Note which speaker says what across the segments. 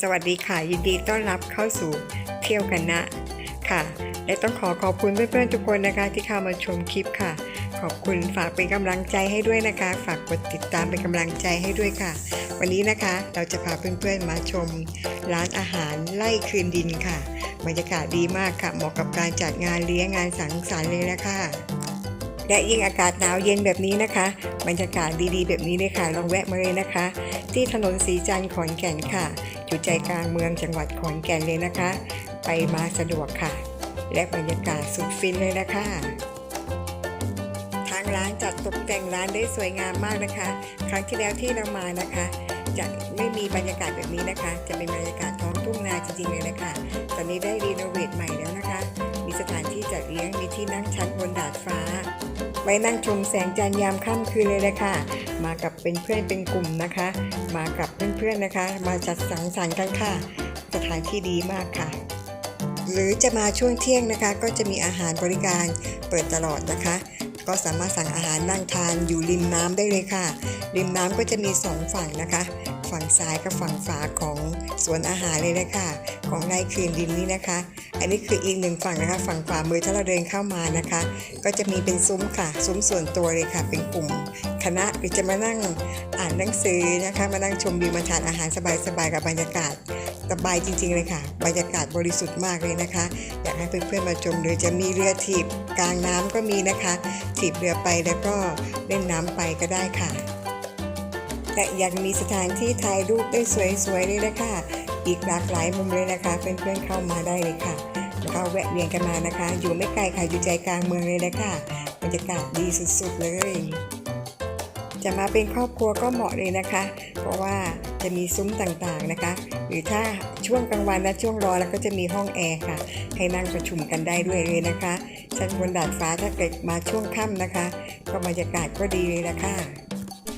Speaker 1: สวัสดีค่ะ ยินดีต้อนรับเข้าสู่เที่ยวกันนะค่ะ และต้องขอขอบคุณเพื่อนๆทุกคนนะคะที่เข้ามาชมคลิปค่ะ ขอบคุณฝากเป็นกำลังใจให้ด้วยนะคะ ฝากกดติดตามเป็นกำลังใจให้ด้วยค่ะ วันนี้นะคะเราจะพาเพื่อนๆมาชม ร้านอาหารไล่คืนดินค่ะบรรยากาศดีมากค่ะเหมาะกับการจัดงานเลี้ยงงานสังสรรค์เลยนะคะ และยิ่งอากาศหนาวเย็นแบบนี้นะคะ บรรยากาศดีๆ แบบนี้เลยค่ะลองแวะมาเลยนะคะ ที่ถนนสีจันทร์ขอนแก่นค่ะอยู่ใจกลางเมืองจังหวัดขอนแก่นเลยนะคะ ไปมาสะดวกค่ะ และบรรยากาศสุดฟินเลยนะคะทางร้านจัดตกแต่งร้านได้สวยงามมากนะคะ ครั้งที่แล้วที่เรามานะคะ จะไม่มีบรรยากาศแบบนี้นะคะ จะเป็นบรรยากาศท้องทุ่งนาจริงๆเลยนะคะ ตอนนี้ได้รีโนเวทใหม่แล้วนะคะ มีสถาน จัดเลี้ยงมีที่นั่งชั้นบนดาดฟ้า ไว้นั่งชมแสงจันทร์ยามค่ำคืนเลยนะคะ มากับเป็นเพื่อนเป็นกลุ่มนะคะ มากับเพื่อนๆนะคะ มาจัดสังสรรค์กันค่ะ สถานที่ดีมากค่ะ หรือจะมาช่วงเที่ยงนะคะ ก็จะมีอาหารบริการเปิดตลอดนะคะ ก็สามารถสั่งอาหารนั่งทานอยู่ริมน้ำได้เลยค่ะ ริมน้ำก็จะมีสองฝั่งนะคะ ฝั่งซ้ายกับฝั่งฝาของสวนอาหารเลยนะคะของไร่คืนดินนี้นะคะ อันนี้คืออีกหนึ่งฝั่งนะคะ ฝั่งขวามือถ้าเราเดินเข้ามานะคะ ก็จะมีเป็นซุ้มค่ะ ซุ้มส่วนตัวเลยค่ะ เป็นกลุ่มคณะหรือจะมานั่งอ่านหนังสือนะคะ มานั่งชมวิวมาทานอาหารสบายๆกับบรรยากาศสบายจริงๆเลยค่ะ บรรยากาศบริสุทธิ์มากเลยนะคะ อยากให้เพื่อนๆมาชมเลยจะมีเรือถีบกลางน้ำก็มีนะคะถีบเรือไปแล้วก็เล่นน้ำไปก็ได้ค่ะ และยังมีสถานที่ถ่ายรูปได้สวยๆเลยนะคะ อีกหลากหลายมุมเลยนะคะ เพื่อนๆเข้ามาได้เลยค่ะ เข้าแวะเวียนกันมานะคะ อยู่ไม่ไกลค่ะอยู่ใจกลางเมืองเลยนะคะบรรยากาศดีสุดๆเลย จะมาเป็นครอบครัวก็เหมาะเลยนะคะ เพราะว่าจะมีซุ้มต่างๆนะคะ หรือถ้าช่วงกลางวันและช่วงรอแล้วก็จะมีห้องแอร์ค่ะ ให้นั่งประชุมกันได้ด้วยเลยนะคะชั้นบนดาดฟ้าถ้าเกิดมาช่วงค่ำนะคะ ก็บรรยากาศก็ดีเลยละค่ะ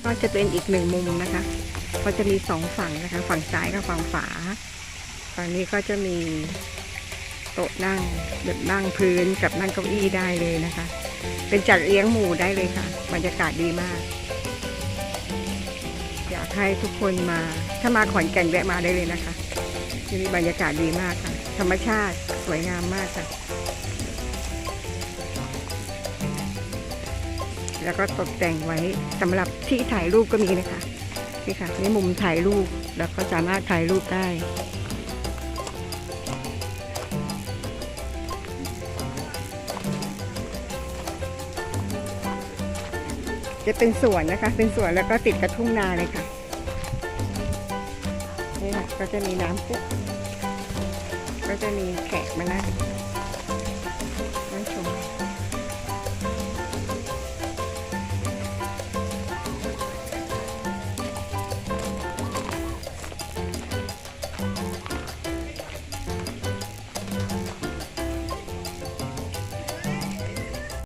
Speaker 1: ก็จะเป็นอีกหนึ่งมุมนะคะ ก็จะมีสองฝั่งนะคะ ฝั่งซ้ายกับฝั่งฝาฝั่งนี้ก็จะมีโต๊ะนั่งแบบนั่งพื้นกับนั่งเก้าอี้ได้เลยนะคะ เป็นจัดเลี้ยงหมู่ได้เลยค่ะ บรรยากาศดีมาก อยากให้ทุกคนมา ถ้ามาขอนแก่นแวะมาได้เลยนะคะที่นี่บรรยากาศดีมากค่ะ ธรรมชาติสวยงามมากค่ะ แล้วก็ตกแต่งไว้สำหรับที่ถ่ายรูปก็มีนะคะนี่ค่ะนี่มุมถ่ายรูปแล้วก็สามารถถ่ายรูปได้จะเป็นสวนนะคะ เป็นสวนแล้วก็ติดกระทุ่งนาเลยค่ะ นี่ค่ะ ก็จะมีน้ำพุก็จะมีแขกมานั่ง